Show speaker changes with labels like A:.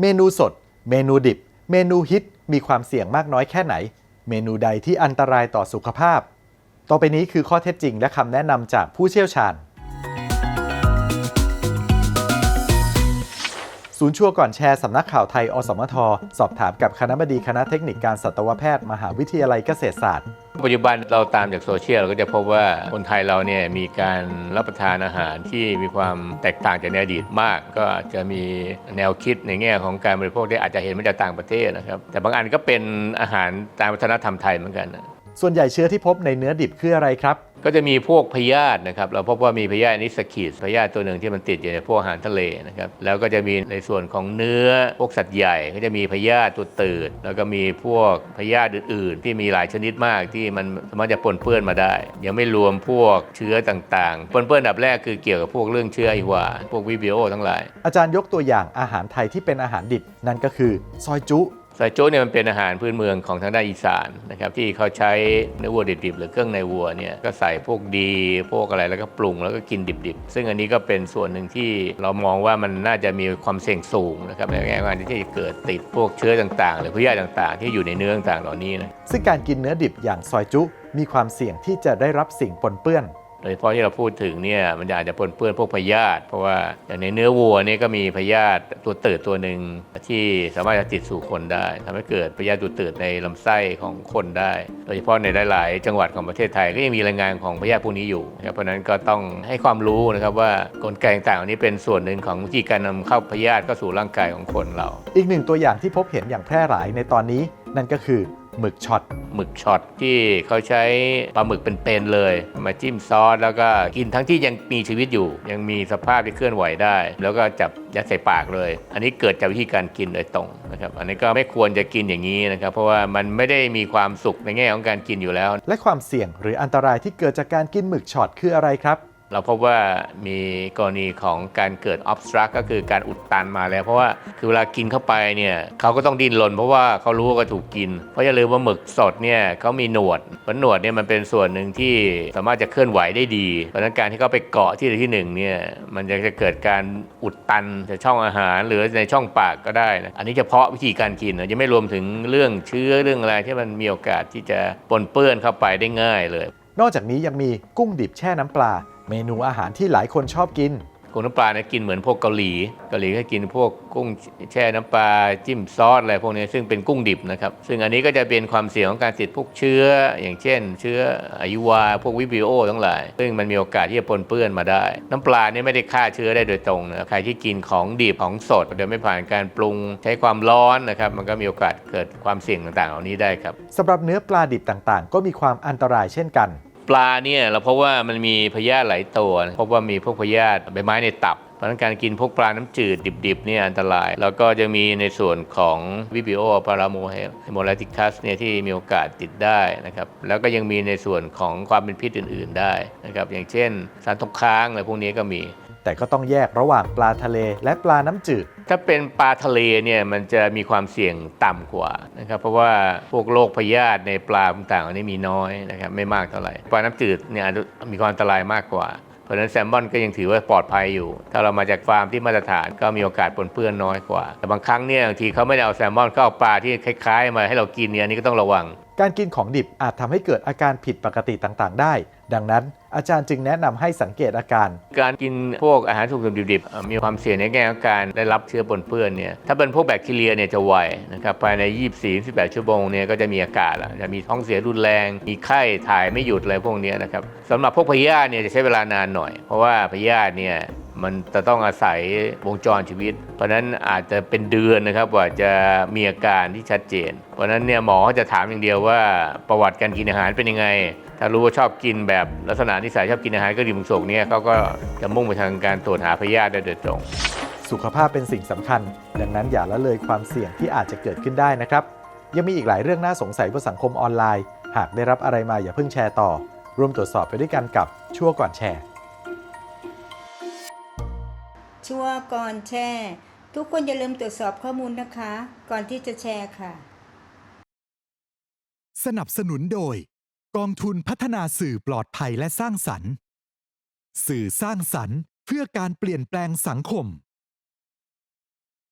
A: เมนูสด เมนูดิบ เมนูฮิต มีความเสี่ยงมากน้อยแค่ไหน เมนูใดที่อันตรายต่อสุขภาพ ต่อไปนี้คือข้อเท็จจริงและคำแนะนำจากผู้เชี่ยวชาญ ศูนย์ชัวก่อนแชร์สำนักข่าวไทย อสมท สอบถามกับคณะบดีคณะเทคนิคการสัตวแพทย์มหาวิทยาลัยเกษตรศาสตร์
B: ปัจจุบันเราตามจากโซเชียลเราก็จะพบว่าคนไทยเราเนี่ยมีการรับประทานอาหารที่มีความแตกต่างจากในอดีตมาก ก็จะมีแนวคิดในแง่ของการบริโภคที่อาจจะเห็นมาจากต่างประเทศนะครับแต่บางอันก็เป็นอาหารตามวัฒนธรรมไทยเหมือนกัน
A: ส่วนใหญ่เชื้อที่พบในเนื้อดิบคืออะไรครับ
B: ก็จะมีพวกพยาธินะครับ เราพบว่ามีพยาธินิสคิดพยาธิตัวหนึ่งที่มันติดอยู่ในพวกอาหารทะเลนะครับ แล้วก็จะมีในส่วนของเนื้อพวกสัตว์ใหญ่ ก็จะมีพยาธิตัวตืด แล้วก็มีพวกพยาธิอื่น ๆ ที่มีหลายชนิดมากที่มันสามารถจะปนเปื้อนมาได้ ยังไม่รวมพวกเชื้อต่างๆ ปนเปื้อนอันดับแรกคือเกี่ยวกับพวกเรื่องเชื้อไอหวาพวกวิบิโอทั้งหลาย
A: อาจารย์ยกตัวอย่างอาหารไทยที่เป็นอาหารดิบนั่นก็คือซอยจุ
B: ซอยโจ๊กเนี่ยมันเป็นอาหารพื้นเมืองของทางด้านอีสานนะครับที่เขาใช้เนื้อวัวดิบๆ หรือเครื่องในวัวเนี่ยก็ใส่พวกดีพวกอะไรแล้วก็ปรุงแล้วก็กินดิบๆ ซึ่งอันนี้ก็เป็นส่วนหนึ่งที่เรามองว่ามันน่าจะมีความเสี่ยงสูงนะครับในแง่การที่จะเกิดติดพวกเชื้อต่างๆ หรือพยาธิต่างๆ ที่อยู่ในเนื้อต่างๆเหล่านี้นะ
A: ซึ่งการกินเนื้อดิบอย่างซอยจุมีความเสี่ยงที่จะได้รับสิ่งปนเปื้อน
B: โดยเฉพาะที่เราพูดถึงเนี่ยมันอาจจะปนเปื้อนพวกพยาธิเพราะว่าอย่างในเนื้อวัวเนี่ยก็มีพยาธิตัวตืดตัวหนึ่งที่สามารถจะติดสู่คนได้ทำให้เกิดพยาธิตัวตืดในลำไส้ของคนได้ โดยเฉพาะในหลาย ๆ จังหวัดของประเทศไทยก็ยังมีรายงานของพยาธิพวกนี้อยู่นะครับเพราะฉะนั้นก็ต้องให้ความรู้นะครับว่ากลไกต่างๆนี้เป็นส่วนหนึ่งของวิธีการนำเข้าพยาธิเข้าสู่ร่างกายของคนเรา
A: อีกหนึ่งตัวอย่างที่พบเห็นอย่างแพร่หลายในตอนนี้นั่นก็คือ หมึกช็อต
B: หมึกช็อตที่เขาใช้ปลาหมึกเป็นๆเลย มาจิ้มซอสแล้วก็กินทั้งที่ยังมีชีวิตอยู่ ยังมีสภาพที่เคลื่อนไหวได้ แล้วก็จับยัดใส่ปากเลย อันนี้เกิดจากวิธีการกินโดยตรงนะครับอันนี้ก็ไม่ควรจะกินอย่างนี้นะครับ เพราะว่ามันไม่ได้มีความสุขในแง่ของการกินอยู่แล้ว
A: และความเสี่ยงหรืออันตรายที่เกิดจากการกินหมึกช็อตคืออะไรครับ
B: เราพบว่ามีกรณีของการเกิด obstruct ก็คือการอุดตันมาแล้ว เพราะว่าคือเวลากินเข้าไปเนี่ยเขาก็ต้องดิ้นรนเพราะว่าเขารู้ว่าก็ถูกกิน เพราะอย่าลืมว่าหมึกสดเนี่ยเขามีหนวดเพราะหนวดเนี่ยมันเป็นส่วนหนึ่งที่สามารถจะเคลื่อนไหวได้ดีเพราะนั้นการที่เขาไปเกาะที่ใดที่หนึ่งเนี่ยมันจะเกิดการอุดตันในช่องอาหารหรือในช่องปากก็ได้นะอันนี้เฉพาะวิธีการกินนะยังไม่รวมถึงเรื่องเชื้อเรื่องอะไรที่มันมีโอกาสที่จะปนเปื้อนเข้าไปได้ง่ายเลย
A: นอกจากนี้ยังมีกุ้งดิบแช่น้ำปลา เมนูอาหารที่หลายคนชอบกิน
B: กุ้งน้ำปลาเนี่ยกินเหมือนพวกเกาหลี เกาหลีก็กินพวกกุ้งแช่น้ำปลาจิ้มซอสอะไรพวกนี้ซึ่งเป็นกุ้งดิบนะครับ ซึ่งอันนี้ก็จะเป็นความเสี่ยงของการติดพวกเชื้อ อย่างเช่น เชื้ออายุวาพวกวิบิโอทั้งหลาย ซึ่งมันมีโอกาสที่จะปนเปื้อนมาได้ น้ำปลาเนี่ยไม่ได้ฆ่าเชื้อได้โดยตรงนะใครที่กินของดิบของสดโดยไม่ผ่านการปรุงใช้ความร้อนนะครับมันก็มีโอกาสเกิดความเสี่ยงต่างๆเหล่านี้ได้ครับ
A: สำหรับเนื้อปลาดิบต่างๆ ก็มีความอันตรายเช่นกัน
B: ปลาเนี่ยเราเพราะว่ามันมีพยาธิหลายตัวพบว่ามีพวกพยาธิใบไม้ในตับเพราะฉะนั้นการกินพวกปลาน้ำจืดดิบๆเนี่ยอันตราย แล้วก็จะมีในส่วนของวิบิโอพาราโมเฮโมลาติคัสเนี่ยที่มีโอกาสติดได้นะครับแล้วก็ยังมีในส่วนของความเป็นพิษอื่น ๆได้นะครับอย่างเช่น สารตกค้างอะไรพวกนี้ก็มี
A: แต่ก็ต้องแยกระหว่างปลาทะเลและปลาน้ำจืด
B: ถ้าเป็นปลาทะเลเนี่ยมันจะมีความเสี่ยงต่ำกว่านะครับเพราะว่าพวกโรคพยาธิในปลาต่างๆอันนี้มีน้อยนะครับไม่มากเท่าไหร่ปลาน้ำจืดเนี่ยมีความอันตรายมากกว่าเพราะนั้นแซลมอนก็ยังถือว่าปลอดภัยอยู่ ถ้าเรามาจากฟาร์มที่มาตรฐานก็มีโอกาสปนเปื้อนน้อยกว่า แต่บางครั้งเนี่ยบางทีเขาไม่ได้เอาแซลมอนเขาเอาปลาที่คล้ายๆ มาให้เรากินเนี่ยอันนี้ก็ต้องระวัง
A: การกินของดิบอาจทำให้เกิดอาการผิดปกติต่างๆ ได้ ดังนั้นอาจารย์จึงแนะนำให้สังเกตอาการ
B: การกินพวกอาหารสุกดิบๆเอ่อมีความเสี่ยงในแง่ของการได้รับเชื้อปนเปื้อนเนี่ย ถ้าเป็นพวกแบคทีเรียเนี่ยจะไวนะครับภายใน 24-18 ชั่วโมงเนี่ยก็จะมีอาการละจะมีท้องเสียรุนแรง มีไข้ถ่ายไม่หยุดอะไรพวกนี้นะครับสำหรับพวกพยาธิเนี่ยจะใช้เวลานานหน่อย เพราะว่าพยาธิเนี่ย มันจะต้องอาศัยวงจรชีวิต เพราะฉะนั้นอาจจะเป็นเดือนนะครับกว่าจะมีอาการที่ชัดเจน เพราะฉะนั้นเนี่ยหมอเขาจะถามอย่างเดียวว่าประวัติการกินอาหารเป็นยังไง ถ้ารู้ว่าชอบกินแบบลักษณะนิสัยชอบกินอาหารก็ดีมุงสกเนี่ยเขาก็จะมุ่งไปทางการตรวจหาพยาธิได้โดยตรง
A: สุขภาพเป็นสิ่งสำคัญ ดังนั้นอย่าละเลยความเสี่ยงที่อาจจะเกิดขึ้นได้นะครับ ยังมีอีกหลายเรื่องน่าสงสัยบนสังคมออนไลน์ หากได้รับอะไรมาอย่าเพิ่งแชร์ต่อ ร่วมตรวจสอบไปด้วยกันกับชั่วก่อนแชร์
C: ชั่วก่อนแชร์ทุกคนอย่าลืมตรวจสอบข้อมูลนะคะ ก่อนที่จะแชร์ค่ะ
D: สนับสนุนโดย กองทุนพัฒนาสื่อปลอดภัยและสร้างสรรค์ สื่อสร้างสรรค์เพื่อการเปลี่ยนแปลงสังคม